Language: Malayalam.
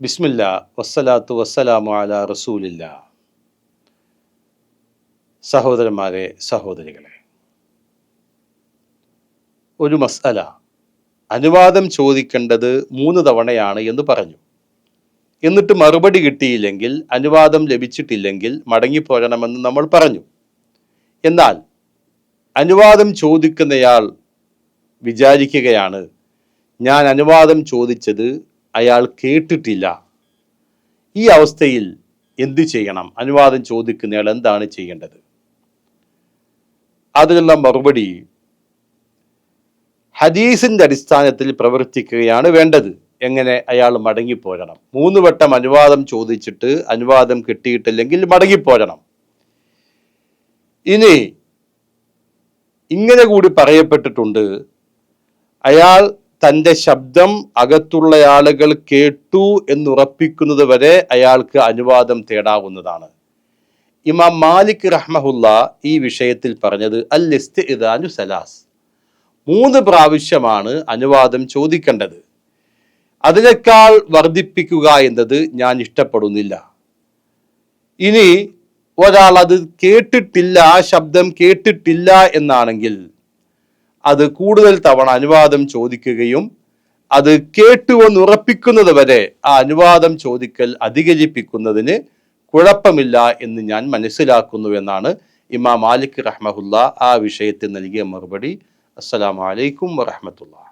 ബിസ്മില്ല വസ്സലാത്തു വസ്സലാമു അല റസൂലില്ല. സഹോദരന്മാരെ സഹോദരികളെ ഒരു മസ്അല അനുവാദം ചോദിക്കേണ്ടത് മൂന്ന് തവണയാണ് എന്ന് പറഞ്ഞു. എന്നിട്ട് മറുപടി കിട്ടിയില്ലെങ്കിൽ അനുവാദം ലഭിച്ചിട്ടില്ലെങ്കിൽ മടങ്ങിപ്പോരണമെന്ന് നമ്മൾ പറഞ്ഞു. എന്നാൽ അനുവാദം ചോദിക്കുന്നയാൾ വിചാരിക്കുകയാണ് ഞാൻ അനുവാദം ചോദിച്ചത് അയാൾ കേട്ടിട്ടില്ല. ഈ അവസ്ഥയിൽ എന്തു ചെയ്യണം? അനുവാദം ചോദിക്കുന്നയാൾ എന്താണ് ചെയ്യേണ്ടത്? അതിനുള്ള മറുപടി ഹദീസിന്റെ അടിസ്ഥാനത്തിൽ പ്രവർത്തിക്കുകയാണ് വേണ്ടത്. എങ്ങനെ അയാൾ മടങ്ങിപ്പോരണം? മൂന്ന് വട്ടം അനുവാദം ചോദിച്ചിട്ട് അനുവാദം കിട്ടിയിട്ടില്ലെങ്കിൽ മടങ്ങിപ്പോരണം. ഇനി ഇങ്ങനെ കൂടി പറയപ്പെട്ടിട്ടുണ്ട്. അയാൾ തന്റെ ശബ്ദം അകത്തുള്ള ആളുകൾ കേട്ടു എന്നുറപ്പിക്കുന്നത് വരെ അയാൾക്ക് അനുവാദം തേടാവുന്നതാണ്. ഇമാം മാലിക് റഹ്മഹുല്ല ഈ വിഷയത്തിൽ പറഞ്ഞത് അൽ ഇസ്തിദാനു സലാസ്. മൂന്ന് പ്രാവശ്യമാണ് അനുവാദം ചോദിക്കേണ്ടത്. അതിനേക്കാൾ വർദ്ധിപ്പിക്കുക എന്നത് ഞാൻ ഇഷ്ടപ്പെടുന്നില്ല. ഇനി ഒരാൾ അത് കേട്ടിട്ടില്ല ആ ശബ്ദം കേട്ടിട്ടില്ല എന്നാണെങ്കിൽ അത് കൂടുതൽ തവണ അനുവാദം ചോദിക്കുകയും അത് കേട്ടുവെന്ന് ഉറപ്പിക്കുന്നത് വരെ ആ അനുവാദം ചോദിക്കൽ അധികരിപ്പിക്കുന്നതിന് കുഴപ്പമില്ല എന്ന് ഞാൻ മനസ്സിലാക്കുന്നു എന്നാണ് ഇമാം മാലിക് റഹ്മഹുല്ല ആ വിഷയത്തിൽ നൽകിയ മറുപടി. അസ്സലാമലൈക്കും വറഹമത്തുള്ള